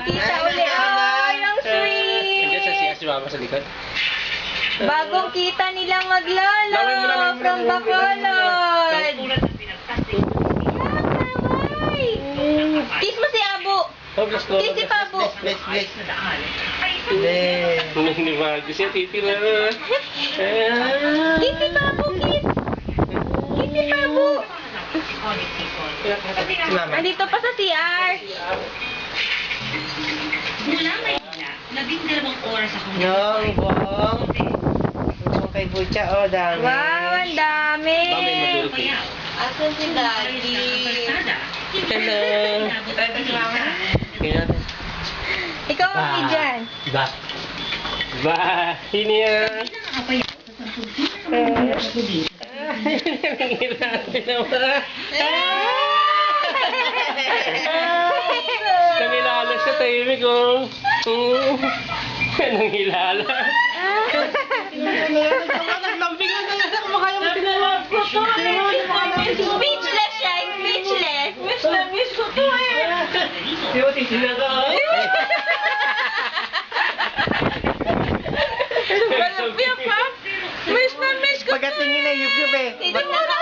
Kita uli. Ay, ang sweet. Nandiyan sa siya si mama sa likod. Bagong kita nilang maglolo na, na, from na. Bacolod. Kiss mo si Abo. Oh. Kiss si Pabo. Bless, bless. Bless. Hindi ba? Gusto niya titira. Kiss si Pabo, kiss. Kiss si mama. Andito pa sa CR. Mula Maynila, labing dalawang oras akong Yung buong. Yung kay Bucha, oh, dami. Wow, ang dami. Mami, matulog. payaw. Asan si Daddy? Hello. Tingnan natin. Ikaw ang Ba. dyan. Ba. Ba. Ini yan. Nangilala tahimik ko. Nangilala. Naglambing na talaga kumakain mo tinawag ko to. Speechless siya, speechless. Miss na miss ko to eh. Di ba titignan ka? Pa. Miss na miss ko to Pagkatingin na yup-yup eh. Titignan ka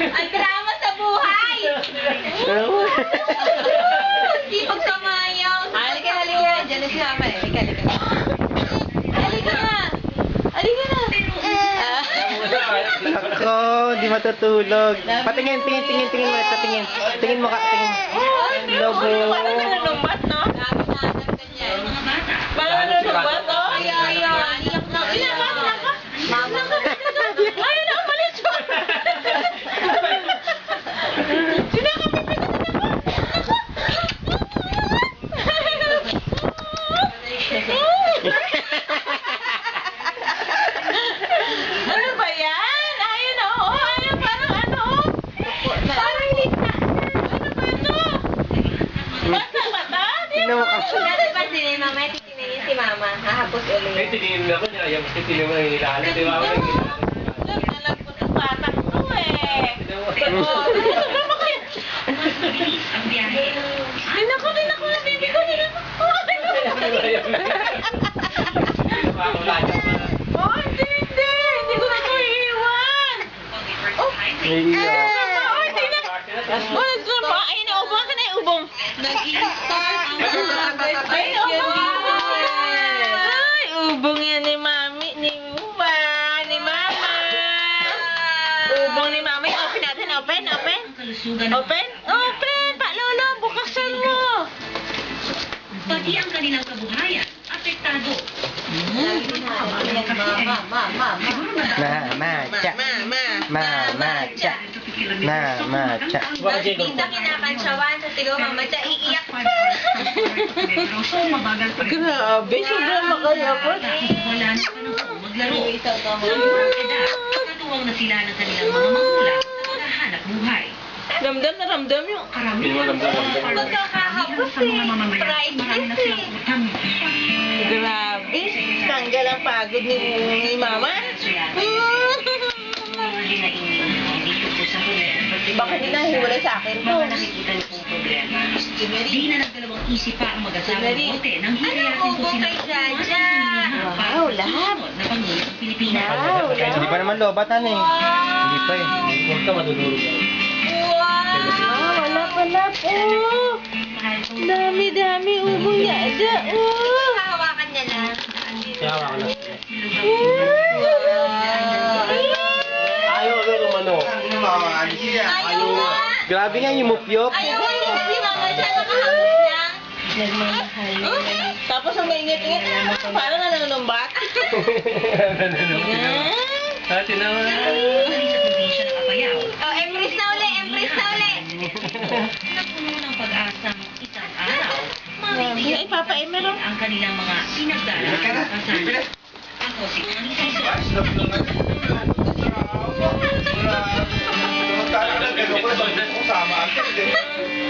Ang drama sa buhay. Hindi magsamayaw. Halika, halika. Diyan na si Mama eh. Halika, halika. Halika na. Halika na. Ako, di matutulog. Patingin, tingin, tingin, tingin mo. Ito, tingin. Tingin mo ka, tingin. Lobo. Parang nananumbat, no? Mga bata, Parang nananumbat, no? Ay, ay, ay. Iyak na. Iyak na. Mama. Ayaw na, umalis pa. Ano ba yan? Ayun na, oh. Ayun, parang ano. Parang lita. Ano ba ito? Bata ba ba? Tingnan mo ka. Dati pa si Mama, titingnan si Mama. Hahapos Ay, ulit. tinigin ako niya. Ayaw, tinigin mo nangingilala. Di ba love ko ng batang to eh. Iya. oh, hindi na. Oh, nagtrapa. Ay, naubong ka na yung ubong. Ang Ay, ubong. Ay, ubong yan ni Mami, ni Uba, ni Mama. Ubong ni Mami. Open natin, open, open. Open? Open! Pa, Lolo, bukasan mo! pati ang kanilang kabuhayan, apektado. Mama, cha. Mama, cha. Mama, cha. Baka Diego. Kita kinakantsawan sa tigaw mamatsa, iiyak. So, mabagal pa rin. Grabe, sobrang makayapot. Wala na panahon maglaro. Ang edad, katuwang na sila ng kanilang mga magulang sa paghahanap buhay. Ramdam na ramdam yung pagkakahapos Sa mga eh. Pride na eh. Grabe. Tanggal ang pagod ni, ni Mama. Mga Bakit hindi nahiwalay sa akin to? Mga nakikita niyo pong problema. Di na nagdalawang isip pa ang mag-asawa Mary. bote nang hinayatin Ano, ko Jaja? Wow, lahat. na Pangulo ng Pilipinas. Wow, Hindi pa naman lobatan eh. Hindi pa eh. Huwag ka madudurog. Wow, wala pala po. Mahal ko. Dami, dami ubong niya. Oh. Hawakan niya lang. Kaya hawa ka lang. Wow. Ayaw ka lumano. Ayaw nga. Grabe nga yung mupyop. Ayaw nga yung si mama siya nakahapos lang. Oh, Tapos ang maingit-ingit, parang nananumbat. Ate naman. Ng. Oh, empress na uli, empress na uli. Napuno ng pag-asang isang araw. Grabe, ay, Papa Emer, oh. ang kanilang mga pinagdaraanan. Ako si Annie Sison.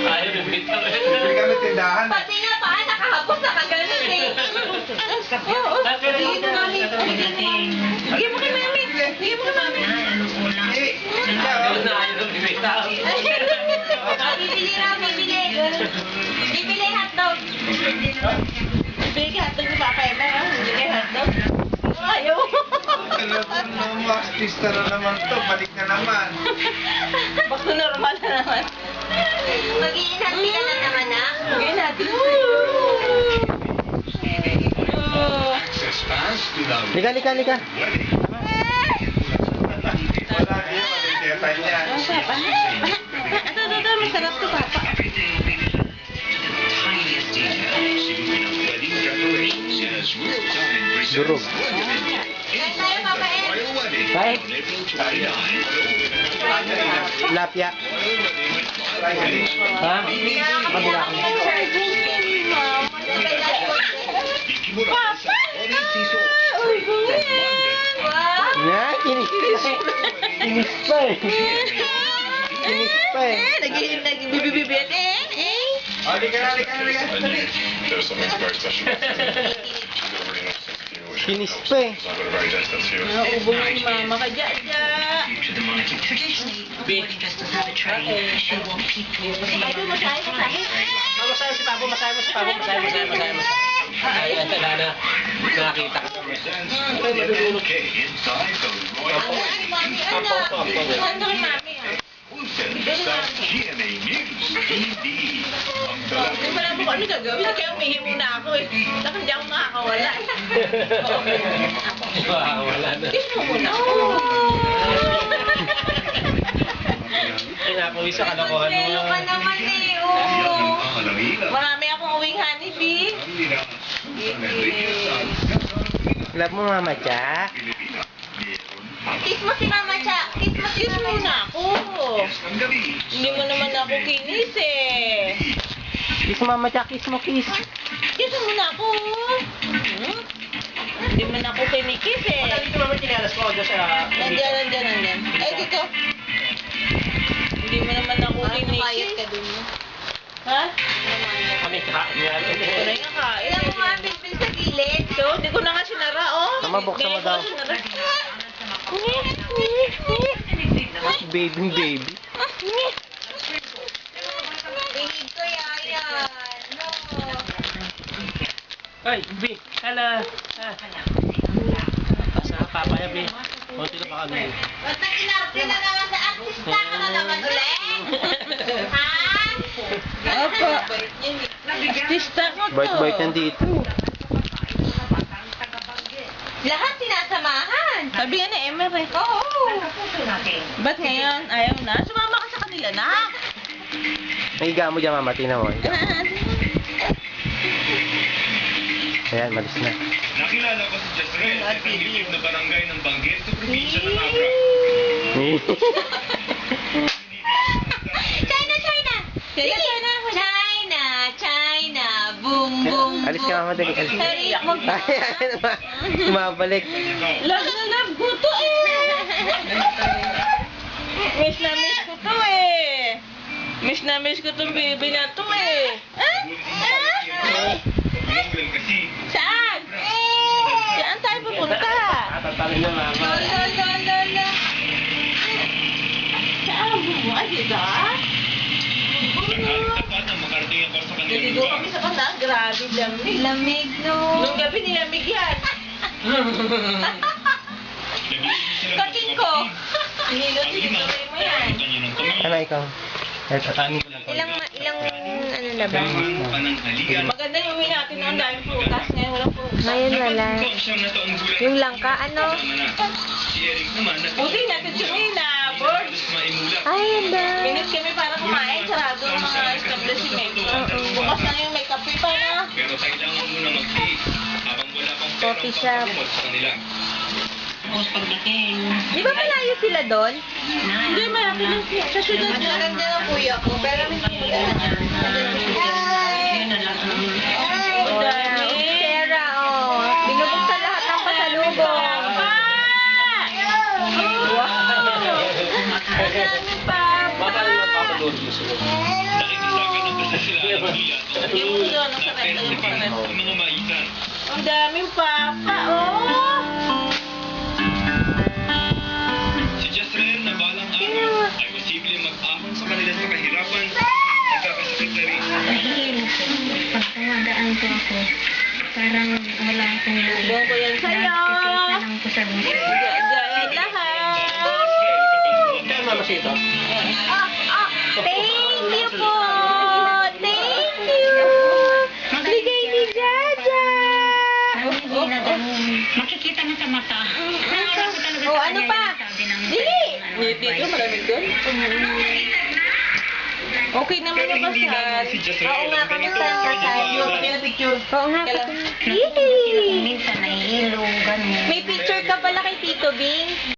Ayaw, bibitaw eh. Bibili kami tindahan. Pati nga paa nakahapos na kaganon eh. Oo. Sige na mami. Bigyan mo kay mami. Bigyan mo kay mami. Eh, Ayaw na, ayaw, bibitaw. Bibili raw, bibili. Bibili hotdog. Bibili ka hotdog ni Papa Emma? Bibili ka hotdog. Ayaw. Telephone na Max, pista na naman to. Balik na naman. Bakit normal na naman? Mag-iinhati ka na naman, ha? Mag-iinhati. Access pass to the Lika, lika, lika. Wala din, matitiyata niya. Ang Papa. Ito, ito, ito. Masarap to, Papa. Tiniest Lapya. Ha? Kabila ko. Season. Uy! Yan, kinis pa. Pa eh. Kinis pa eh. Naging nagbibibibit eh. Eh. O, di ka na, di ka na, di ka na. Dali. There's something very special. Kinis pa eh. A here. Naubong ni mama ka the monarchy. Traditionally, wedding dresses have a tray. They want people Ay, masahe. Ah, masahe si Papa, masahe mo si Papa, masahe, masahe, masahe, masahe. Ay, ay, tala na. Nakakita ka. Presents MK inside the Royal Ano, ano, ano? Ano kay sa GMA News TV. Hindi pala kung ano gagawin. Kaya umihi muna ako eh. Saka hindi ako makakawala. Ah, wala na. Kiss mo muna ako. Ay, nakuwi sa kalokohan mo. Lelo ka naman eh, kahalangila. Marami akong uwing honeybee. Love mo mama. Meron Kiss mo si Mama Cha. Kiss mo si Kiss muna ako. Yes, ang gabi. Hindi mo naman ako kinis eh. Kiss mo mama, Cha. Kiss mo, kiss. Kiss mo muna ako. Hmm? Hindi mo na ako kinikis eh. Dito naman tinalas ko doon sa... Nandiyan, nandiyan, nandiyan. Ay, dito. Hindi mo naman ako kinikis. ka dun. Ha? Kami kain yan. Wala nga kain. Ilan mo nga pinpil sa gilid? So, hindi ko na nga sinara, oh. Mama, mo ko daw. sinara. Baby, baby. Bihig ko yayan. No. Ay, B. Hala. Ah. Asa ka, Papa ya, B. Kunti na pa kami. Basta inarte na naman sa artista ka na naman ulit. ha? Opo. Artista ko to. Bait-bait yan dito. Lahat sinasamahan. Sabi nga ni Emer eh. Oo. Ba't ngayon? Ayaw na? Sumama kanila na. Nahiga mo dyan, mama. Tingnan mo. Ayan, malis na. Nakilala ko si Jezreel, isang liblib na barangay ng Banggit sa probinsya ng Abra. China, China! China, China! China, China! Boom, boom, Alis ka, mama. Dali. Alis. Hey, mag... Ayan, ma- Bumabalik. Love na love ko to eh! miss na miss! Miss na miss ko tong baby na to eh! Ah? Ah? Saan? Saan tayo pupunta? Lola, lola, lola. Saan ah? ako sa kanilang Naligo kami sa kanta. Grabe, lamig. Lamig, no? Nung gabi nilamig yan. Nabilis sila ng Kating ko. kapatid. Hinilot Ang yung ina, kamay mo yan. Ano ikaw? Ilang, ilang, ano na ba? Maganda yung uwi natin noon dahil prutas. Ngayon walang prutas. Ngayon wala. Yung langka, ano? Na. Buti natin si Mina, board. Ay, ang dami. Minutes kami para kumain. Sarado ang mga establishment. Bukas na yung may kape pa na. Pero kailangan muna mag-tiis habang wala pang perang Coffee shop. Tapos pagdating... Di ba malayo sila doon? Hindi, malaki lang siya. Sa syudad na. Maganda na kuya ko. Pero may kuya na. Na lang. Sarah, oh. Binubuksan lahat ng pasalubong. Pa! Wow! Ang dami pa! Pa! Nakikita ka na kasi sila. Yung mga mayitan. Ang dami pa! Parang wala akong loob. Ko yan sa'yo. Nagkikita lang po sa buhay. Gaya lahat. Kaya mamasito. Thank you po! Thank you! Bigay ni Jaja! Na ganun. Makikita mo sa mata. Naalala ko talaga Oh, sa ano kanya pa? yung sabi ng- Dili! Dito, malamig doon. Okay naman Pero yung hindi lamang si Jezreel Oo nga, kamusta ang kasal? mga picture. Oo nga, kung minsan nahihilo, ganun. May picture ka pala kay Tito Bing.